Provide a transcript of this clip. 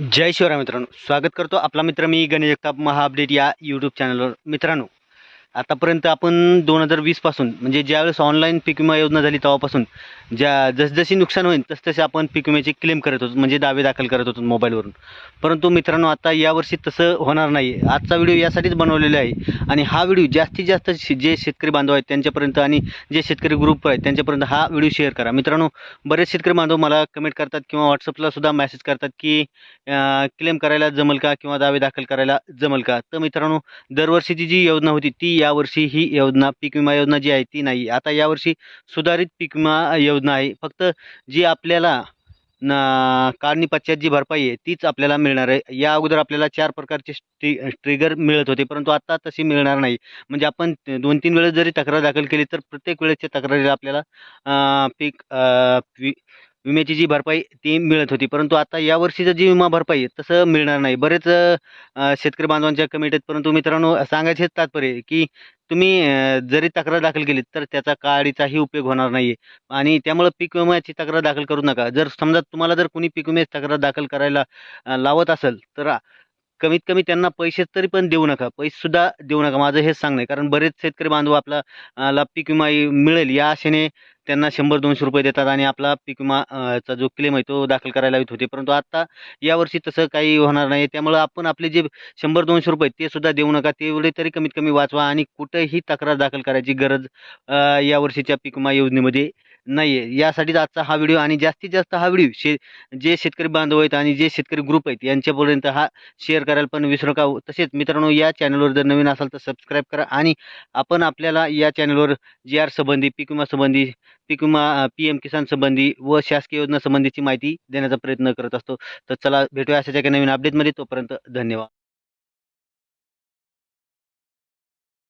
जय शिवराय मित्रांनो. स्वागत करतो आपला मित्र मी गणेश जगताप महा अपडेट या यूट्यूब चॅनलवर मित्रांनो आतापर्यंत आपण दोन हजार वीसपासून म्हणजे ज्यावेळेस ऑनलाईन पीक विमा योजना झाली तेव्हापासून ज्या जसजशी नुकसान होईल तसतसे आपण पीक विम्याचे क्लेम करत होतो म्हणजे दावे दाखल करत होतो मोबाईलवरून परंतु मित्रांनो आता यावर्षी तसं होणार नाही. आजचा व्हिडिओ यासाठीच बनवलेला आहे. आणि हा व्हिडिओ जास्तीत जास्त शे- जे शेतकरी बांधव आहेत त्यांच्यापर्यंत आणि जे शेतकरी ग्रुप आहेत त्यांच्यापर्यंत हा व्हिडिओ शेअर करा. मित्रांनो बरेच शेतकरी बांधव मला कमेंट करतात किंवा व्हॉट्सअपला सुद्धा मेसेज करतात की क्लेम करायला जमल का किंवा दावे दाखल करायला जमल का? तर मित्रांनो दरवर्षीची जी योजना होती ती यावर्षी ही योजना पीक विमा योजना जी आहे ती नाही. आता यावर्षी सुधारित पीक विमा योजना आहे. फक्त जी आपल्याला न काढणी पश्चात जी भरपाई आहे तीच आपल्याला मिळणार आहे. या अगोदर आपल्याला चार प्रकारचे स्ट्री ट्रिगर मिळत होते परंतु आता तशी मिळणार नाही. म्हणजे आपण दोन तीन वेळेस जरी तक्रार दाखल केली तर प्रत्येक वेळेसच्या तक्रारीला आपल्याला पीक पी विम्याची जी भरपाई ती मिळत होती. परंतु आता यावर्षीचं जी विमा भरपाई आहे तसं मिळणार नाही. बरेच शेतकरी बांधवांच्या कमिटीत आहेत. परंतु मित्रांनो सांगायचे तात्पर्य की तुम्ही जरी तक्रार दाखल केली तर त्याचा काडीचाही उपयोग होणार नाही आहे आणि त्यामुळं पीक विम्याची तक्रार दाखल करू नका. जर समजा तुम्हाला जर कोणी पीक विम्याची तक्रार दाखल करायला लावत असेल तर कमीत कमी त्यांना पैसे तरी पण देऊ नका. पैसेसुद्धा देऊ नका. माझं हेच सांगणं आहे. कारण बरेच शेतकरी बांधव आपला ला पीक विमा मिळेल या आशेने त्यांना शंभर दोनशे रुपये देतात आणि आपला पीक विमाचा जो क्लेम आहे तो दाखल करायला येत होते. परंतु आत्ता यावर्षी तसं काही होणार नाही. त्यामुळं आपण आपले जे शंभर दोनशे रुपये ते सुद्धा देऊ नका. तेवढे तरी कमीत कमी वाचवा आणि कुठेही तक्रार दाखल करायची गरज यावर्षीच्या पीक विमा योजनेमध्ये नाही आहे यासाठीच आजचा हा व्हिडिओ आणि जास्तीत जास्त हा व्हिडिओ शे जे शेतकरी बांधव आहेत आणि जे शेतकरी ग्रुप आहेत यांच्यापर्यंत हा शेअर करायला पण विसरू नका. तसेच मित्रांनो या चॅनलवर जर नवीन असाल तर सबस्क्राईब करा आणि आपण आपल्याला या चॅनलवर जी आर संबंधी पीक विमा संबंधी पीक विमा पी एम किसान संबंधी व शासकीय योजना संबंधीची माहिती देण्याचा प्रयत्न करत असतो. तर चला भेटूया अशाच्या काही नवीन अपडेटमध्ये तोपर्यंत धन्यवाद.